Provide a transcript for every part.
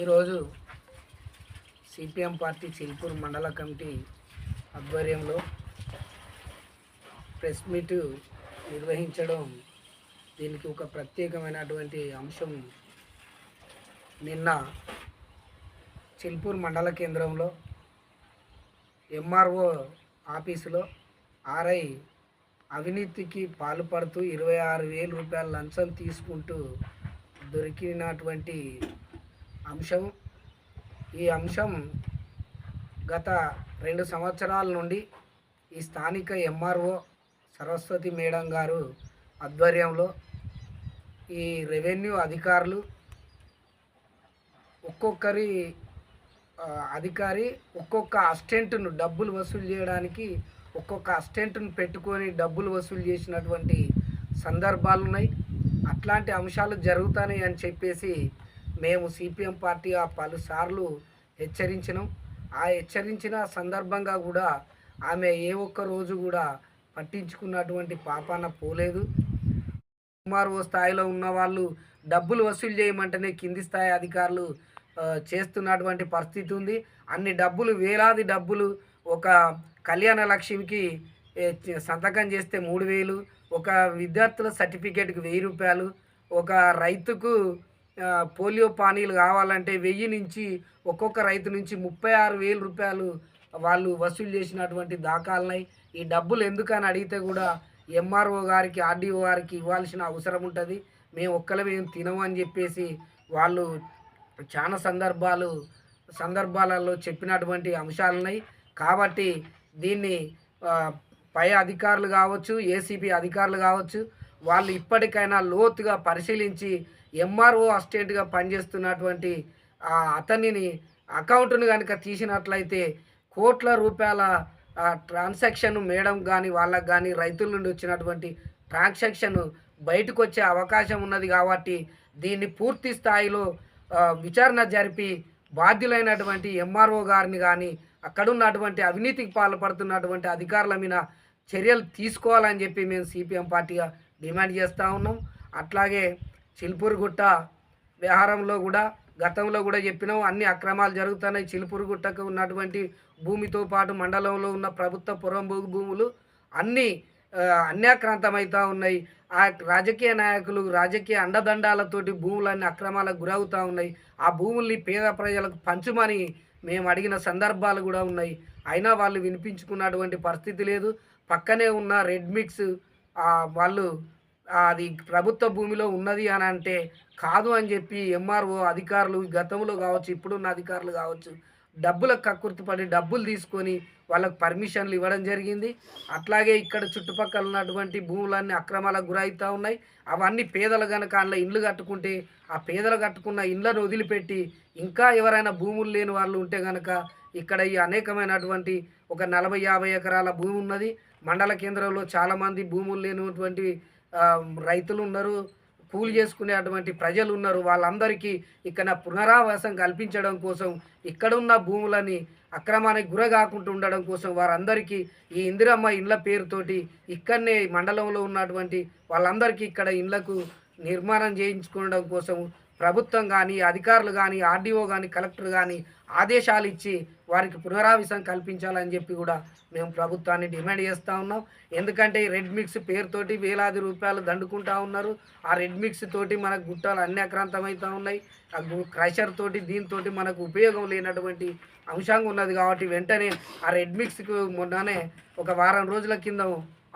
ఈరోజు CPM party Chilpur మండల committee ఆధ్వర్యంలో ప్రెస్ మీట్ నిర్వహించడం దీనికి ఒక ప్రత్యేకమైనటువంటి అంశం. నిన్న చిల్పూర్ మండల కేంద్రంలో ఎంఆర్ఓ ఆఫీసులో ఆర్ఐ అవినీతికి పాల్పడుతూ ఇరవై ఆరు వేల రూపాయల లంచం తీసుకుంటూ దొరికినటువంటి అంశం. ఈ అంశం గత రెండు సంవత్సరాల నుండి ఈ స్థానిక ఎంఆర్ఓ సరస్వతి మేడం గారు ఆధ్వర్యంలో ఈ రెవెన్యూ అధికారులు ఒక్కొక్కరి అధికారి ఒక్కొక్క అసిస్టెంట్ను డబ్బులు వసూలు చేయడానికి ఒక్కొక్క అసిస్టెంట్ను పెట్టుకొని డబ్బులు వసూలు చేసినటువంటి సందర్భాలు ఉన్నాయి అట్లాంటి అంశాలు జరుగుతాయి అని చెప్పేసి మేము సిపిఎం పార్టీ పలుసార్లు హెచ్చరించినాం. ఆ హెచ్చరించిన సందర్భంగా కూడా ఆమె ఏ ఒక్క రోజు కూడా పట్టించుకున్నటువంటి పాపాన పోలేదు. ఎంఆర్ఓ స్థాయిలో ఉన్న వాళ్ళు డబ్బులు వసూలు చేయమంటేనే కింది స్థాయి అధికారులు చేస్తున్నటువంటి పరిస్థితి ఉంది. అన్ని డబ్బులు వేలాది డబ్బులు ఒక కళ్యాణ లక్ష్మికి సంతకం చేస్తే మూడు వేలు ఒక విద్యార్థుల సర్టిఫికేట్కి వెయ్యి రూపాయలు ఒక రైతుకు పోలియో పానీలు కావాలంటే వెయ్యి నుంచి ఒక్కొక్క రైతు నుంచి ముప్పై ఆరు వేల రూపాయలు వాళ్ళు వసూలు చేసినటువంటి దాఖలున్నాయి. ఈ డబ్బులు ఎందుకని అడిగితే కూడా ఎంఆర్ఓ గారికి ఆర్డీఓ గారికి ఇవ్వాల్సిన అవసరం ఉంటుంది. మేము ఒక్కలమే మేము తినము అని చెప్పేసి వాళ్ళు చాలా సందర్భాలు సందర్భాలలో చెప్పినటువంటి అంశాలున్నాయి కాబట్టి దీన్ని పై అధికారులు కావచ్చు ఏసీబీ అధికారులు కావచ్చు వాళ్ళు ఇప్పటికైనా లోతుగా పరిశీలించి ఎంఆర్ఓ అసిస్టెంట్గా పనిచేస్తున్నటువంటి అతనిని అకౌంట్ను కనుక తీసినట్లయితే కోట్ల రూపాయల ట్రాన్సాక్షన్ మేడం కానీ వాళ్ళకు కానీ రైతుల నుండి వచ్చినటువంటి ట్రాన్సాక్షన్ బయటకు వచ్చే అవకాశం ఉన్నది కాబట్టి దీన్ని పూర్తి స్థాయిలో విచారణ జరిపి బాధ్యులైనటువంటి ఎంఆర్ఓ గారిని కానీ అక్కడున్నటువంటి అవినీతికి పాల్పడుతున్నటువంటి అధికారుల మీద చర్యలు తీసుకోవాలని చెప్పి మేము సిపిఎం పార్టీగా డిమాండ్ చేస్తూ ఉన్నాం. అట్లాగే చిలుపూరుగుట్ట విహారంలో కూడా గతంలో కూడా చెప్పినాం అన్ని అక్రమాలు జరుగుతున్నాయి. చిలుపురుగుట్టకు ఉన్నటువంటి భూమితో పాటు మండలంలో ఉన్న ప్రభుత్వ పురంభూ భూములు అన్నీ అన్యాక్రాంతమవుతూ ఉన్నాయి. ఆ రాజకీయ నాయకులు రాజకీయ అండదండాలతోటి భూములన్నీ అక్రమాలకు గురవుతూ ఉన్నాయి. ఆ భూముల్ని పేద ప్రజలకు పంచమని మేము అడిగిన సందర్భాలు కూడా ఉన్నాయి. అయినా వాళ్ళు వినిపించుకున్నటువంటి పరిస్థితి లేదు. పక్కనే ఉన్న రెడ్ మిక్స్ వాళ్ళు అది ప్రభుత్వ భూమిలో ఉన్నది అని అంటే కాదు అని చెప్పి ఎంఆర్ఓ అధికారులు గతంలో కావచ్చు ఇప్పుడున్న అధికారులు కావచ్చు డబ్బులకు కక్కుర్తిపడి డబ్బులు తీసుకొని వాళ్ళకు పర్మిషన్లు ఇవ్వడం జరిగింది. అట్లాగే ఇక్కడ చుట్టుపక్కల ఉన్నటువంటి భూములన్నీ అక్రమాలకు గురవుతూ ఉన్నాయి. అవన్నీ పేదలు కనుక అందులో ఇండ్లు కట్టుకుంటే ఆ పేదలు కట్టుకున్న ఇండ్లను వదిలిపెట్టి ఇంకా ఎవరైనా భూములు లేని వాళ్ళు ఉంటే కనుక ఇక్కడ ఈ అనేకమైనటువంటి ఒక నలభై యాభై ఎకరాల భూమి ఉన్నది. మండల కేంద్రంలో చాలామంది భూములు లేనటువంటి రైతులు ఉన్నారు. కూలి చేసుకునేటువంటి ప్రజలు ఉన్నారు. వాళ్ళందరికీ ఇక్కడ పునరావాసం కల్పించడం కోసం ఇక్కడ ఉన్న భూములని అక్రమానికి గుర కాకుండా ఉండడం కోసం వారందరికీ ఈ ఇందిరమ్మ ఇండ్ల పేరుతోటి ఇక్కడనే మండలంలో ఉన్నటువంటి వాళ్ళందరికీ ఇక్కడ ఇండ్లకు నిర్మాణం చేయించుకోవడం కోసం ప్రభుత్వం కానీ అధికారులు కానీ ఆర్డీఓ కానీ కలెక్టర్ కానీ ఆదేశాలు ఇచ్చి వారికి పునరావాసం కల్పించాలని చెప్పి కూడా మేము ప్రభుత్వాన్ని డిమాండ్ చేస్తూ ఉన్నాం. ఎందుకంటే ఈ రెడ్ మిక్స్ పేరుతోటి వేలాది రూపాయలు దండుకుంటా ఉన్నారు. ఆ రెడ్ మిక్స్ తోటి మనకు గుట్టాలు అన్యాక్రాంతమవుతూ ఉన్నాయి. ఆ గు- క్రషర్ తోటి దీంతో మనకు ఉపయోగం లేనటువంటి అంశంగా ఉన్నది కాబట్టి వెంటనే ఆ రెడ్ మిక్స్కు మొన్ననే ఒక వారం రోజుల కింద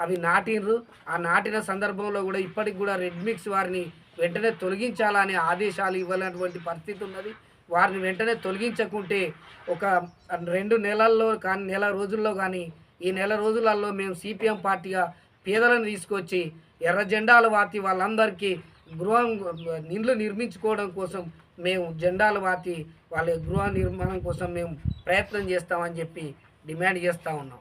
అవి నాటిండ్రు. ఆ నాటిన సందర్భంలో కూడా ఇప్పటికి కూడా రెడ్ మిక్స్ వారిని వెంటనే తొలగించాలనే ఆదేశాలు ఇవ్వాలన్నటువంటి పరిస్థితి ఉన్నది. వారిని వెంటనే తొలగించకుంటే ఒక రెండు నెలల్లో కానీ నెల రోజుల్లో కానీ ఈ నెల రోజులలో మేము సిపిఎం పార్టీగా పేదలను తీసుకొచ్చి ఎర్ర జెండాలు వాతి వాళ్ళందరికీ గృహం ఇండ్లు నిర్మించుకోవడం కోసం మేము జెండాలు వాతి వాళ్ళ గృహ నిర్మాణం కోసం మేము ప్రయత్నం చేస్తామని చెప్పి డిమాండ్ చేస్తూ ఉన్నాం.